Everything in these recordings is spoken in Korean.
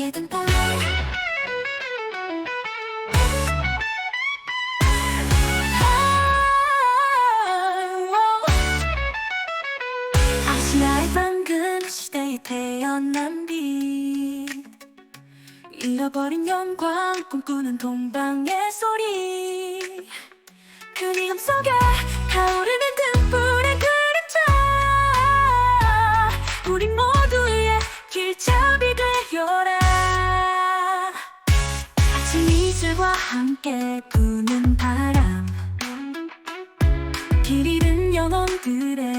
동방의 등불 아시아의 방금 시대에 태어난 빛 잃어버린 영광 꿈꾸는 동방의 소리. 그리움 속에 타오르는 이슬과 함께 부는 바람. 길 잃은 영혼들의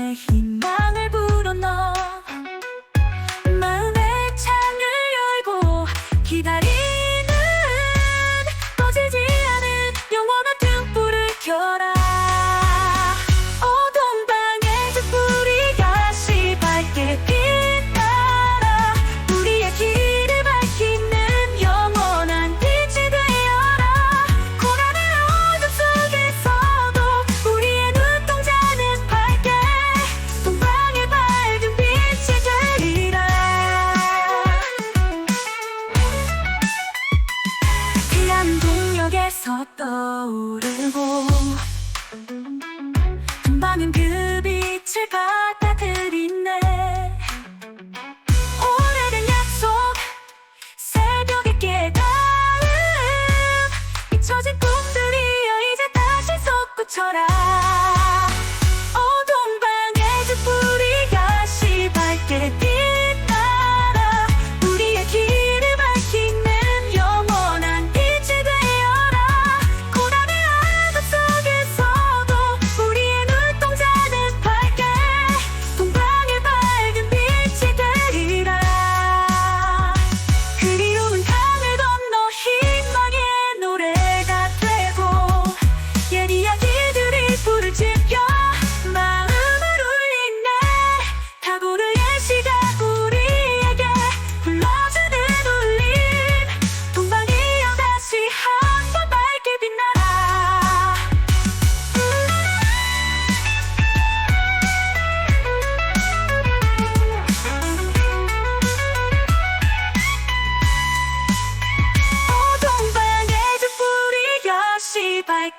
떠오르고 금방은 그 빛을 받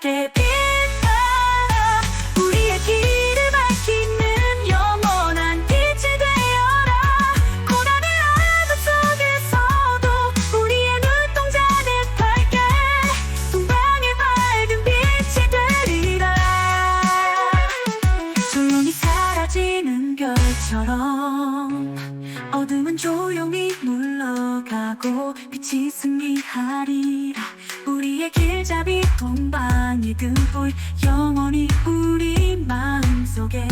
밝게 빛나라 우리의 길을 밝히는 영원한 빛이 되어라. 고난의 어둠 속에서도 우리의 눈동자는 밝게 동방의 밝은 빛이 되리라. 조용히 사라지는 별처럼 어둠은 조용히 물러가고 빛이 승리하리라 우리의 길잡이 동방의 등불 영원히 우리 마음속에.